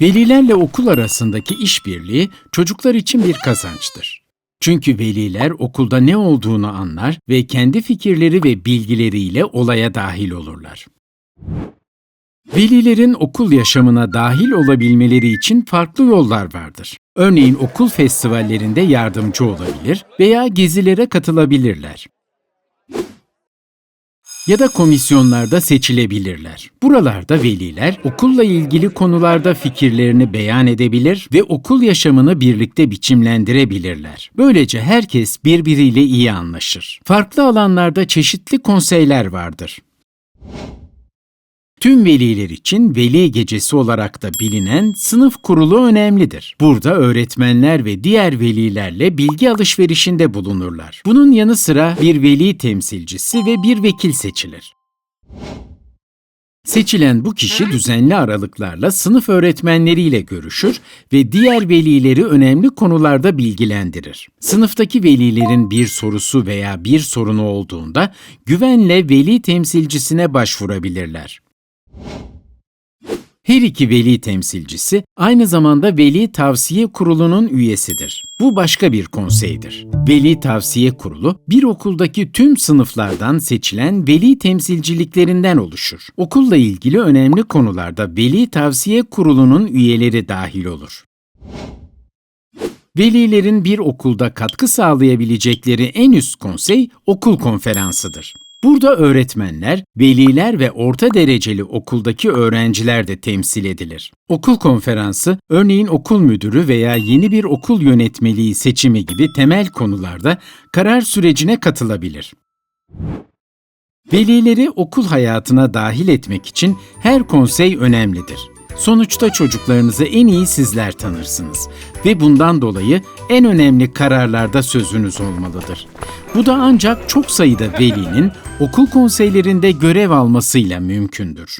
Velilerle okul arasındaki işbirliği çocuklar için bir kazançtır. Çünkü veliler okulda ne olduğunu anlar ve kendi fikirleri ve bilgileriyle olaya dahil olurlar. Velilerin okul yaşamına dahil olabilmeleri için farklı yollar vardır. Örneğin okul festivallerinde yardımcı olabilir veya gezilere katılabilirler. Ya da komisyonlarda seçilebilirler. Buralarda veliler okulla ilgili konularda fikirlerini beyan edebilir ve okul yaşamını birlikte biçimlendirebilirler. Böylece herkes birbiriyle iyi anlaşır. Farklı alanlarda çeşitli konseyler vardır. Tüm veliler için veli gecesi olarak da bilinen sınıf kurulu önemlidir. Burada öğretmenler ve diğer velilerle bilgi alışverişinde bulunurlar. Bunun yanı sıra bir veli temsilcisi ve bir vekil seçilir. Seçilen bu kişi düzenli aralıklarla sınıf öğretmenleriyle görüşür ve diğer velileri önemli konularda bilgilendirir. Sınıftaki velilerin bir sorusu veya bir sorunu olduğunda güvenle veli temsilcisine başvurabilirler. Her iki veli temsilcisi aynı zamanda Veli Tavsiye Kurulu'nun üyesidir. Bu başka bir konseydir. Veli Tavsiye Kurulu, bir okuldaki tüm sınıflardan seçilen veli temsilciliklerinden oluşur. Okulla ilgili önemli konularda Veli Tavsiye Kurulu'nun üyeleri dahil olur. Velilerin bir okulda katkı sağlayabilecekleri en üst konsey okul konferansıdır. Burada öğretmenler, veliler ve orta dereceli okuldaki öğrenciler de temsil edilir. Okul konferansı, örneğin okul müdürü veya yeni bir okul yönetmeliği seçimi gibi temel konularda karar sürecine katılabilir. Velileri okul hayatına dahil etmek için her konsey önemlidir. Sonuçta çocuklarınızı en iyi sizler tanırsınız ve bundan dolayı en önemli kararlarda sözünüz olmalıdır. Bu da ancak çok sayıda velinin okul konseylerinde görev almasıyla mümkündür.